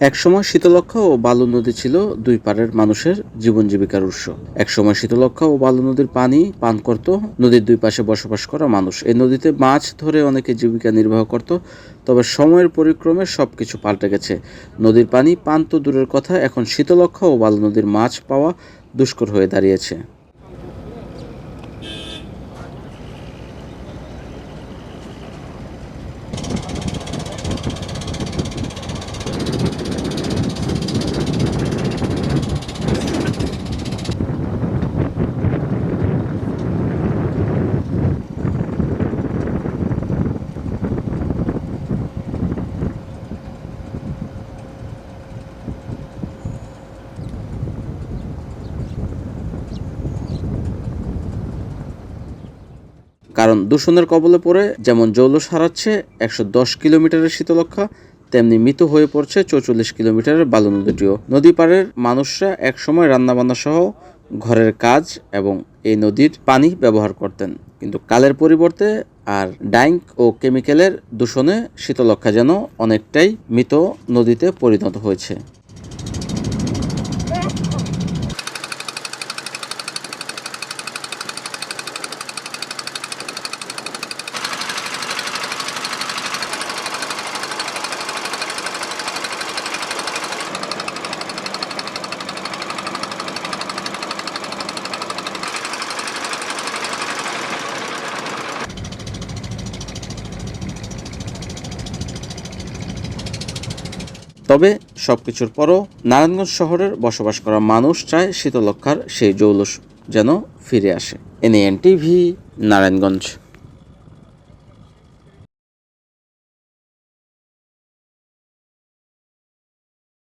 একসময় শীতলক্ষা ও বালু নদী ছিল দুই পারের মানুষের জীবন জীবিকার উৎস। একসময় শীতলক্ষা ও বালু নদীর পানি পান করত, নদীর দুই পাশে বসবাস করা মানুষ। এই নদীতে মাছ ধরে অনেকে জীবিকা নির্বাহ করত, তবে সময়ের পরিক্রমে সবকিছু পাল্টে গেছে। নদীর পানি পান তো দূরের কথা, এখন শীতলক্ষা ও বালু নদীর মাছ পাওয়া দুষ্কর হয়ে দাঁড়িয়েছে। কারণ দূষণের কবলে পড়ে যেমন জৌলস হারাচ্ছে একশো দশ কিলোমিটারের শীতলক্ষা তেমনি মৃত হয়ে পড়ছে চৌচল্লিশ কিলোমিটারের বালু নদীটিও নদী পাড়ের মানুষরা একসময় রান্নাবান্না সহ ঘরের কাজ এবং এই নদীর পানি ব্যবহার করতেন। কিন্তু কালের পরিবর্তে আর ডাইং ও কেমিক্যালের দূষণে শীতলক্ষা যেন অনেকটাই মৃত নদীতে পরিণত হয়েছে। তবে সব কিছুর পরও নারায়ণগঞ্জ শহরের বসবাস করা মানুষ চায় শীতলক্ষার সেই জৌলস যেন ফিরে আসে। NN TV, Narayanganj.